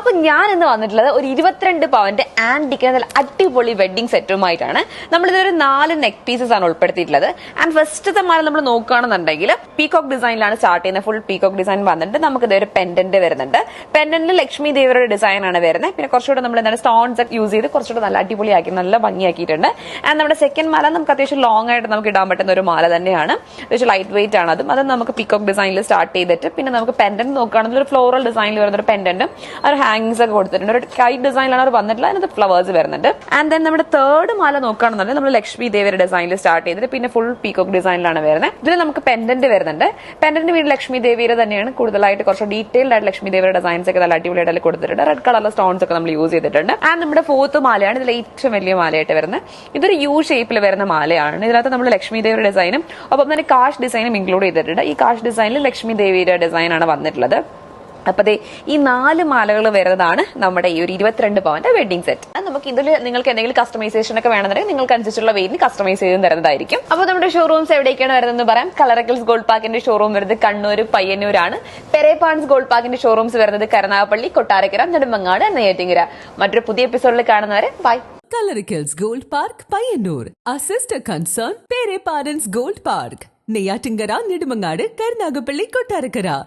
അപ്പൊ ഞാൻ ഇന്ന് വന്നിട്ടുള്ളത് ഒരു ഇരുപത്തിരണ്ട് പവന്റെ ആന്റിക്ക് നല്ല അടിപൊളി വെഡിങ് സെറ്റുമായിട്ടാണ് നമ്മൾ ഇതൊരു നാല് നെക്ക് പീസസ് ആണ് ഉൾപ്പെടുത്തിയിട്ടുള്ളത്. ആൻഡ് ഫസ്റ്റത്തെ മാല നമ്മൾ നോക്കുകയാണെന്നുണ്ടെങ്കിൽ പീകോക്ക് ഡിസൈനിലാണ് സ്റ്റാർട്ട് ചെയ്യുന്ന ഫുൾ പീകോക്ക് ഡിസൈൻ വന്നിട്ട് നമുക്ക് ഇതൊരു പെൻഡന്റ് വരുന്നുണ്ട്. പെൻഡന്റിൽ ലക്ഷ്മി ദേവിയുടെ ഡിസൈൻ ആണ് വരുന്നത്. പിന്നെ കുറച്ചുകൂടെ നമ്മൾ എന്താണ് സ്റ്റോൺസ് ഒക്കെ യൂസ് ചെയ്ത് കുറച്ചുകൂടെ നല്ല അടിപൊളിയാക്കി നല്ല ഭംഗിയാക്കിയിട്ടുണ്ട്. ആൻഡ് നമ്മുടെ സെക്കൻഡ് മാല നമുക്ക് അത്യാവശ്യം ലോങ് ആയിട്ട് നമുക്ക് ഇടാൻ പറ്റുന്ന ഒരു മാല തന്നെയാണ്. അത്യാവശ്യം ലൈറ്റ് വെയിറ്റ് ആണ് അതും. അത് നമുക്ക് പീകോക്ക് ഡിസൈനിൽ സ്റ്റാർട്ട് ചെയ്തിട്ട് പിന്നെ നമുക്ക് പെൻഡന്റ് നോക്കുകയാണെങ്കിൽ ഒരു ഫ്ലോറൽ ഡിസൈനിൽ വരുന്ന ഒരു പെൻഡന്റും ഒരു ഹാങ്ങിങ്സ് ഒക്കെ കൊടുത്തിട്ടുണ്ട്. ഒരു കൈ ഡിസൈനിലാണ് അവർ വന്നിട്ടുള്ളത്. അതിനകത്ത് ഫ്ലവേഴ്സ് വരുന്നുണ്ട്. ആൻഡ് ദെൻ നമ്മുടെ തേർഡ് മാല നോക്കുകയാണെന്നുണ്ടെങ്കിൽ നമ്മൾ ലക്ഷ്മി ദേവിയുടെ ഡിസൈനിൽ സ്റ്റാർട്ട് ചെയ്തിട്ട് പിന്നെ ഫുൾ പീകോക്ക് ഡിസൈനിലാണ് വരുന്നത്. ഇതിൽ നമുക്ക് പെൻഡന്റ് വരുന്നുണ്ട്. പെൻഡന്റ് വീട് ലക്ഷ്മി ദേവിയുടെ തന്നെയാണ് കൂടുതലായിട്ട് കുറച്ച് ഡീറ്റെയിൽഡ് ആയിട്ട് ലക്ഷ്മി ദേവിയുടെ ഡിസൈൻസ് ഒക്കെ നല്ല അടിപൊളിയായിട്ട് കൊടുത്തിട്ടുണ്ട്. റെഡ് കളറിലെ സ്റ്റോൺസ് ഒക്കെ നമ്മൾ യൂസ് ചെയ്തിട്ടുണ്ട്. ആൻഡ് നമ്മുടെ ഫോർത്ത് മാലയാണ് ഇതിൽ ഏറ്റവും വലിയ മാലയായിട്ട് വരുന്നത്. ഇതൊരു യു ഷേപ്പിൽ വരുന്ന മാലയാണ്. ഇതിനകത്ത് നമ്മൾ ലക്ഷ്മി ദേവിയുടെ ഡിസൈനും ഒപ്പം തന്നെ കാഷ് ഡിസൈനും ഇൻക്ലൂഡ് ചെയ്തിട്ടുണ്ട്. ഈ കാഷ് ഡിസൈനിൽ ലക്ഷ്മി ദേവിയുടെ ഡിസൈനാണ് വന്നിട്ടുള്ളത്. അപ്പൊ അതെ ഈ നാല് മാലകൾ വരുന്നതാണ് നമ്മുടെ ഈ ഒരു ഇരുപത്തിരണ്ട് പവന്റെ വെഡിങ് സെറ്റ് നമുക്ക് ഇതിൽ നിങ്ങൾക്ക് എന്തെങ്കിലും കസ്റ്റമൈസേഷൻ ഒക്കെ വേണമെന്നുണ്ടെങ്കിൽ നിങ്ങൾക്ക് അനുസരിച്ചുള്ള വെയിൽ കസ്റ്റമൈസ് ചെയ്ത് തരുന്നതായിരിക്കും. അപ്പോൾ നമ്മുടെ ഷോറൂംസ് എവിടേക്കാണ് വരുന്നതെന്ന് പറയാം. കളറക്കൽസ് ഗോൾഡ് പാർക്കിന്റെ ഷോറൂം വരുന്നത് കണ്ണൂർ പയ്യന്നൂരാണ്. പെരേപ്പാൻസ് ഗോൾഡ് പാർക്കിന്റെ ഷോറൂംസ് വരുന്നത് കരുനാഗപ്പള്ളി കൊട്ടാരക്കര നെടുമങ്ങാട് നെയ്യാറ്റിങ്കര മറ്റൊരു പുതിയ എപ്പിസോഡിൽ കാണുന്നവരെ by കളറിക്കൽസ് gold park Payyanur. Assist concern പെരേപാൻസ് gold park. Neyyattinkara Nedumangad Karunagappally Kottarakkara.